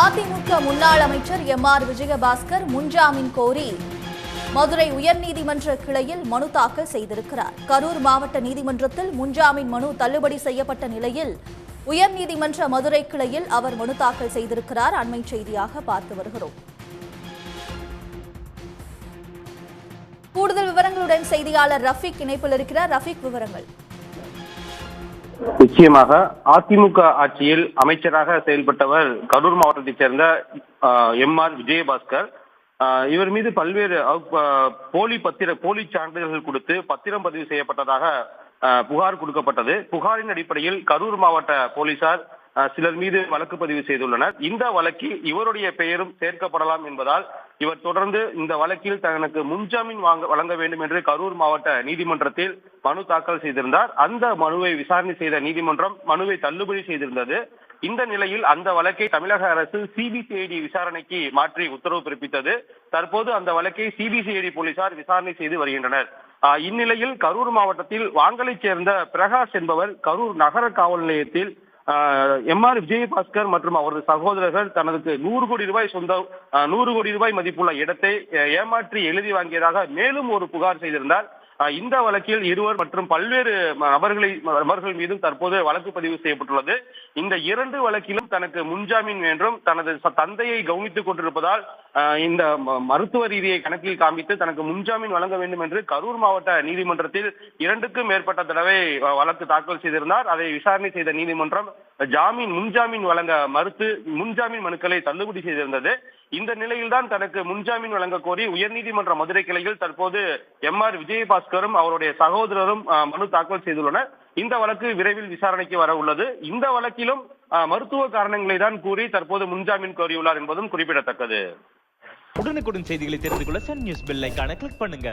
அதிமுக முன்னாள் அமைச்சர் M R Vijayabaskar முன்ஜாமீன் கோரி மதுரை உயர்நீதிமன்ற கிளையில் மனு தாக்கல் செய்திருக்கிறார். கரூர் மாவட்ட நீதிமன்றத்தில் முன்ஜாமீன் மனு தள்ளுபடி செய்யப்பட்ட நிலையில் உயர்நீதிமன்ற மதுரை கிளையில் அவர் மனு தாக்கல் செய்திருக்கிறார். அண்மை செய்தியாக பார்த்து வருகிறோம். கூடுதல் விவரங்களுடன் செய்தியாளர் ரஃபீக் இணைப்பில் இருக்கிறார். ரஃபீக் விவரங்கள். நிச்சயமாக அதிமுக ஆட்சியில் அமைச்சராக செயல்பட்டவர் கரூர் மாவட்டத்தைச் சேர்ந்த எம் ஆர் விஜயபாஸ்கர். இவர் மீது பல்வேறு போலி பத்திர போலி சான்றிதழ்கள் கொடுத்து பத்திரம் பதிவு செய்யப்பட்டதாக புகார் கொடுக்கப்பட்டது. புகாரின் அடிப்படையில் கரூர் மாவட்ட போலீசார் சிலர் மீது வழக்கு பதிவு செய்துள்ளனர். இந்த வழக்கில் இவருடைய பெயரும் சேர்க்கப்படலாம் என்பதால் இவர் தொடர்ந்து இந்த வழக்கில் தனக்கு முன்ஜாமீன் வாங்க வழங்க வேண்டும் என்று கரூர் மாவட்ட நீதிமன்றத்தில் மனு தாக்கல் செய்திருந்தார். அந்த மனுவை விசாரணை செய்த நீதிமன்றம் மனுவை தள்ளுபடி செய்திருந்தது. இந்த நிலையில் அந்த வழக்கை தமிழக அரசு சிபிசிஐடி விசாரணைக்கு மாற்றி உத்தரவு பிறப்பித்தது. தற்போது அந்த வழக்கை சிபிசிஐடி போலீசார் விசாரணை செய்து வருகின்றனர். ஆஹ் இந்நிலையில் கரூர் மாவட்டத்தில் வாங்கலைச் சேர்ந்த பிரகாஷ் என்பவர் கரூர் நகர காவல் நிலையத்தில் எம் ஆர் விஜயபாஸ்கர் மற்றும் அவரது சகோதரர்கள் தனது நூறு கோடி ரூபாய் சொந்த நூறு கோடி ரூபாய் மதிப்புள்ள இடத்தை ஏமாற்றி எழுதி வாங்கியதாக மேலும் ஒரு புகார் செய்திருந்தார். இந்த வழக்கில் இருவர் மற்றும் பல்வேறு நபர்களை நபர்கள் மீதும் தற்போது வழக்கு பதிவு செய்யப்பட்டுள்ளது. இந்த இரண்டு வழக்கிலும் தனக்கு முன்ஜாமீன் வேண்டும். தனது தந்தையை கவனித்துக் கொண்டிருப்பதால் இந்த மருத்துவ ரீதியை கணக்கில் காமித்து தனக்கு முன்ஜாமீன் வழங்க வேண்டும் என்று கரூர் மாவட்ட நீதிமன்றத்தில் இரண்டுக்கும் மேற்பட்ட தடவை வழக்கு தாக்கல் செய்திருந்தார். அதை விசாரணை செய்த நீதிமன்றம் ஜாமீன் முன்ஜாமீன் வழங்க மறுத்து முன்ஜாமீன் மனுக்களை தள்ளுபடி செய்திருந்தது. இந்த நிலையில்தான் தனக்கு முன்ஜாமீன் வழங்க கோரி உயர்நீதிமன்ற மதுரை கிளையில் தற்போது எம் ஆர் விஜயபாஸ் பாஸ்கரும் அவருடைய சகோதரரும் மனு தாக்கல் செய்துள்ளனர். இந்த வழக்கு விரைவில் விசாரணைக்கு வர உள்ளது. இந்த வழக்கிலும் மருத்துவ காரணங்களை தான் கூறி தற்போது முன்ஜாமீன் கோரியுள்ளார் என்பதும் குறிப்பிடத்தக்கது. உடனுக்குடன் செய்திகளை தெரிந்து கொள்ள சன் நியூஸ் பெல் கிளிக் பண்ணுங்க.